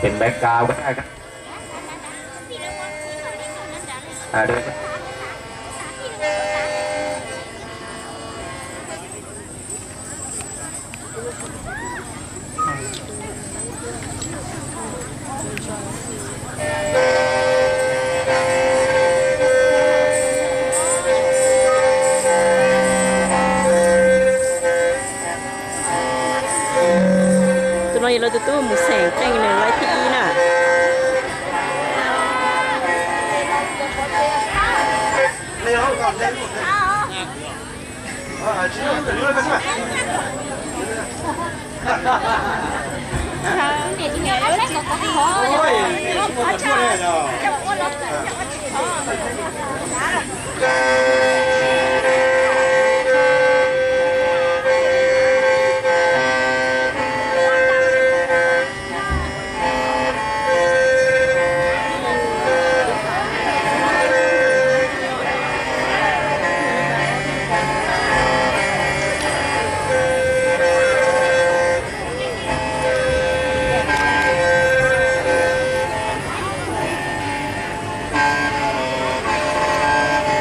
เป็นแบ็กกราวก็ได้ครับอ่าเดินตัว น้อยเราจะตู้หมูแสงแป้งในไรที่อีน่ะ你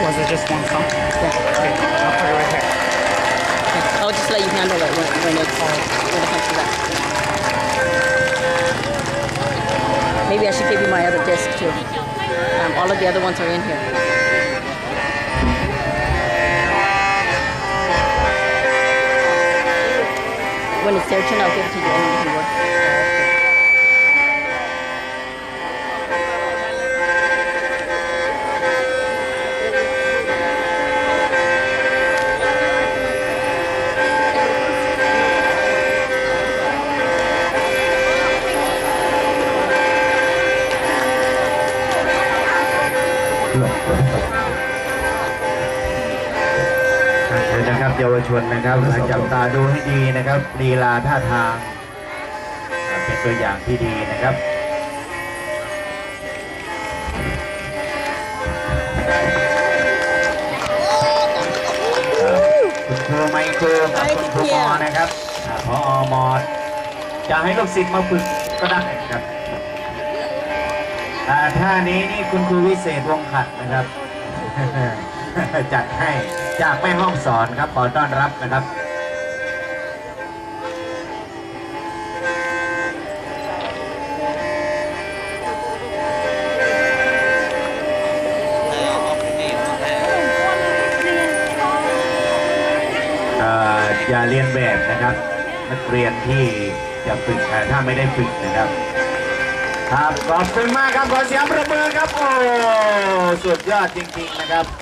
Was it just one song? Yeah. Okay, I'll put it right here. I'll just let you handle it when, when it's when it comes to that. Maybe I should give you my other disc too. Um, all of the other ones are in here. When it's their turn, I'll give it to you and you can work. เดี๋ยนะครับเยาวชนนะครับจับตาดูให้ดีนะครับลีลาท่าทางเป็นตัวอย่างที่ดีนะครับคุณครูไมโครกับคุณครูมอนะครับพอมอจะให้ลูกศิษย์มาฝึกก็ได้ครับ อ่าท่านี้นี่คุณครูวิเศษวงขัดนะครับ จัดให้จากแม่ห้องสอนครับขอต้อนรับนะครับอย่าเรียนแบบนะครับนักเรียนที่จะฝึกแต่ถ้าไม่ได้ฝึกนะครับ ครับขอบคุณมากครับขอเสียงประเมินครับโอ้สุดยอดจริงๆนะครับ